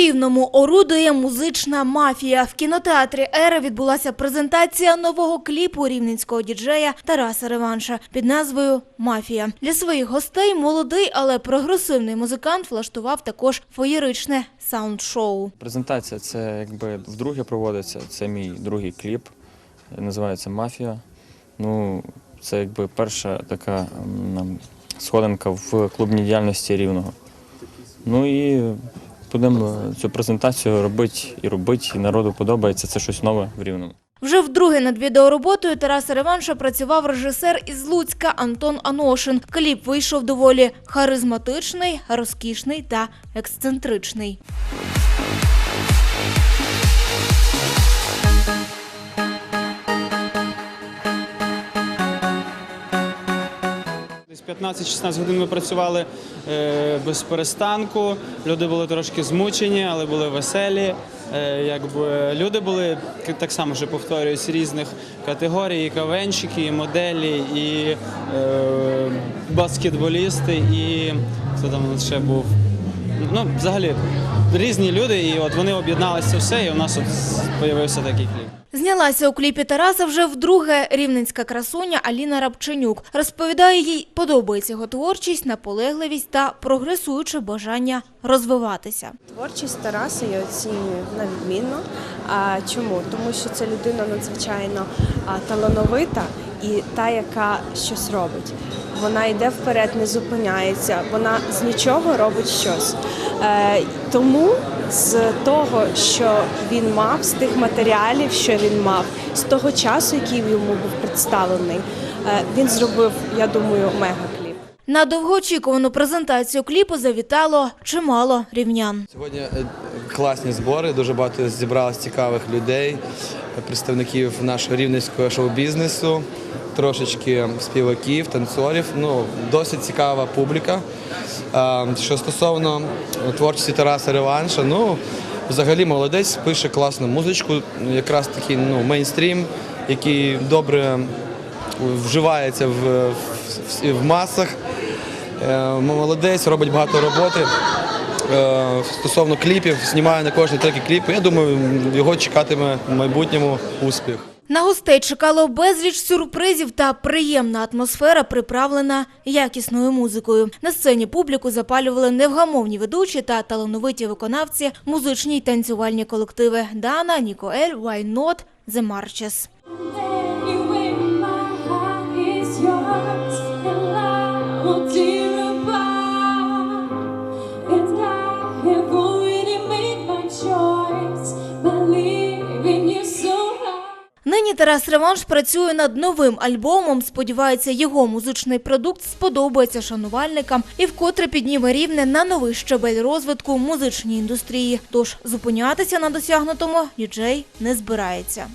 Рівному орудує музична мафія. В кінотеатрі Ера відбулася презентація нового кліпу рівненського діджея Тараса Реванша під назвою Мафія. Для своїх гостей молодий, але прогресивний музикант влаштував також феєричне саунд-шоу. Презентація це якби вдруге проводиться. Це мій другий кліп, називається Мафія. Ну, це якби перша така сходинка в клубній діяльності рівного. Ну і будемо цю презентацію робити і робити, і народу подобається. Це щось нове в рівному. Вже вдруге над відеороботою Тараса Реванша працював режисер із Луцька Антон Аношин. Кліп вийшов доволі харизматичний, розкішний та ексцентричний. 15-16 годин ми працювали е, без перестанку. Люди були трошки змучені, але були веселі. Е, якби люди були так само вже повторююсь, різних категорій: і кавенщики, і моделі, і е, баскетболісти, і хто там ще був. Ну, взагалі, різні люди, і от вони об'єдналися все, і у нас от з'явився такий кліп. Знялася у кліпі Тараса вже вдруге рівненська красуня Аліна Рабченюк. Розповідає, їй подобається його творчість, наполегливість та прогресуюче бажання розвиватися. Творчість Тараса я оцінюю на відмінно. А чому? Тому що це людина надзвичайно талановита і та, яка щось робить. Вона йде вперед, не зупиняється. Вона з нічого робить щось. Е, тому з того, що він мав, з тих матеріалів, що він мав, з того часу, який йому був представлений, е, він зробив, я думаю, мегакліп. На довгоочікувану презентацію кліпу завітало чимало рівнян. Сьогодні е, класні збори, дуже багато зібралось цікавих людей, представників нашого рівненського шоу-бізнесу, трошечки співаків, танцорів. Ну, досить цікава публіка. Що стосовно творчості Тараса Реванша, ну, взагалі молодець, пише класну музичку, якраз такий ну, мейнстрім, який добре вживається в, в, в масах. Е, Молодець, робить багато роботи. Е, Стосовно кліпів, знімає на кожний трекі кліпи. Я думаю, його чекатиме в майбутньому успіх. На гостей чекало безліч сюрпризів та приємна атмосфера, приправлена якісною музикою. На сцені публіку запалювали невгамовні ведучі та талановиті виконавці, музичні й танцювальні колективи Дана, Нікоель, Why Not, Нині Тарас Реванш працює над новим альбомом. Сподівається, його музичний продукт сподобається шанувальникам і вкотре підніме рівне на новий щебель розвитку музичній індустрії. Тож зупинятися на досягнутому діджей не збирається.